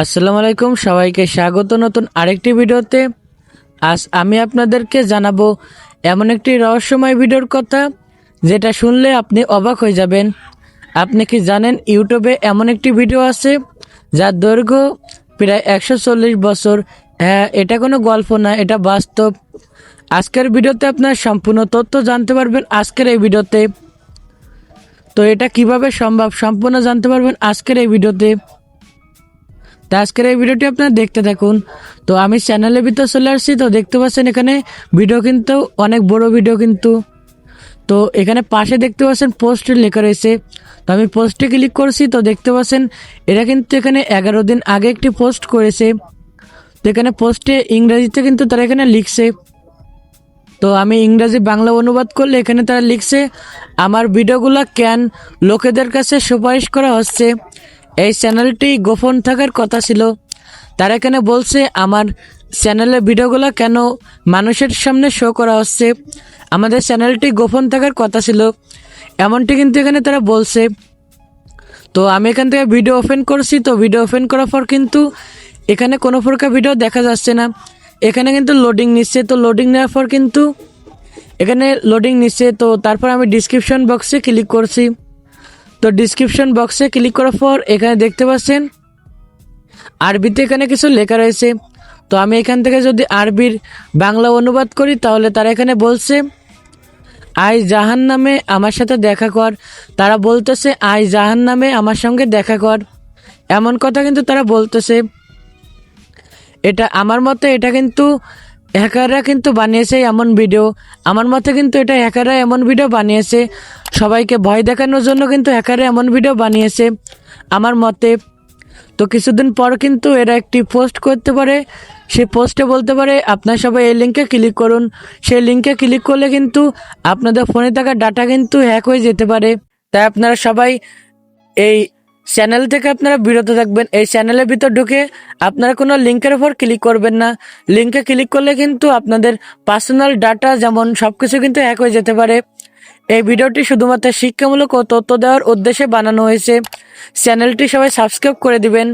আসসালামু আলাইকুম, সবাইকে স্বাগত নতুন আরেকটি ভিডিওতে। আজ আমি আপনাদেরকে জানাব এমন একটি রহস্যময় ভিডিওর কথা, যেটা শুনলে আপনি অবাক হয়ে যাবেন। আপনি কি জানেন ইউটিউবে এমন একটি ভিডিও আছে, যার দৈর্ঘ্য প্রায় একশো চল্লিশ বছর? হ্যাঁ এটা কোনো গল্প না, এটা বাস্তব। আজকের ভিডিওতে আপনার সম্পূর্ণ তথ্য জানতে পারবেন আজকের এই ভিডিওতে। তো এটা কীভাবে সম্ভব, সম্পূর্ণ জানতে পারবেন আজকের এই ভিডিওতে। তো আজকের এই ভিডিওটি আপনারা দেখতে থাকুন। তো আমি চ্যানেলের ভিতর চলে আসছি, তো দেখতে পাচ্ছেন এখানে ভিডিও কিন্তু, অনেক বড় ভিডিও কিন্তু। তো এখানে পাশে দেখতে পাচ্ছেন পোস্ট লেখা রয়েছে। তো আমি পোস্টে ক্লিক করছি, তো দেখতে পাচ্ছেন এরা কিন্তু এখানে এগারো দিন আগে একটি পোস্ট করেছে। তো এখানে পোস্টে ইংরাজিতে কিন্তু তারা এখানে লিখছে। তো আমি ইংরাজি বাংলা অনুবাদ করলে এখানে তারা লিখছে, আমার ভিডিওগুলো কেন লোকেদের কাছে সুপারিশ করা হচ্ছে? এই চ্যানেলটি গোপন থাকার কথা ছিল। তারা এখানে বলছে, আমার চ্যানেলের ভিডিওগুলো কেন মানুষের সামনে শো করা হচ্ছে? আমাদের চ্যানেলটি গোপন থাকার কথা ছিল। এমনটি কিন্তু এখানে তারা বলছে। তো আমি এখান থেকে ভিডিও ওপেন করছি। তো ভিডিও ওপেন করার পর কিন্তু এখানে কোনো প্রকার ভিডিও দেখা যাচ্ছে না। এখানে কিন্তু লোডিং নিচ্ছে। তো লোডিং নেওয়ার পর কিন্তু এখানে লোডিং নিচ্ছে। তো তারপর আমি ডিসক্রিপশন বক্সে ক্লিক করছি। তো ডিসক্রিপশন বক্সে ক্লিক করার পর এখানে দেখতে পাচ্ছেন আরবিতে এখানে কিছু লেখা রয়েছে। তো আমি এখান থেকে যদি আরবির বাংলা অনুবাদ করি, তাহলে তারা এখানে বলছে আই জাহান নামে আমার সাথে দেখা কর। তারা বলতেছে আই জাহান নামে আমার সঙ্গে দেখা কর। এমন কথা কিন্তু তারা বলতেছে। এটা আমার মতে এটা কিন্তু হ্যাকাররা কিন্তু বানিয়েছে এমন ভিডিও। আমার মতে কিন্তু এটা হ্যাকাররা এমন ভিডিও বানিয়েছে। সবাইকে ভয় দেখানোর জন্য কিন্তু হ্যাকাররা এমন ভিডিও বানিয়েছে, আমার মতে। তো কিছুদিন পর কিন্তু এরা একটি পোস্ট করতে পারে। সেই পোস্টে বলতে পারে, আপনার সবাই এই লিঙ্কে ক্লিক করুন। সেই লিঙ্কে ক্লিক করলে কিন্তু আপনাদের ফোনে থাকা ডাটা কিন্তু হ্যাক হয়ে যেতে পারে। তাই আপনারা সবাই এই চ্যানেল থেকে আপনারা বিরত থাকবেন। এই চ্যানেলের ভিতর ঢুকে আপনারা কোনো লিঙ্কের উপর ক্লিক করবেন না। লিঙ্কে ক্লিক করলে কিন্তু আপনাদের পার্সোনাল ডাটা যেমন সব কিছু কিন্তু হ্যাক হয়ে যেতে পারে। এই ভিডিওটি শুধুমাত্র শিক্ষামূলক ও তথ্য দেওয়ার উদ্দেশ্যে বানানো হয়েছে। চ্যানেলটি সবাই সাবস্ক্রাইব করে দিবেন।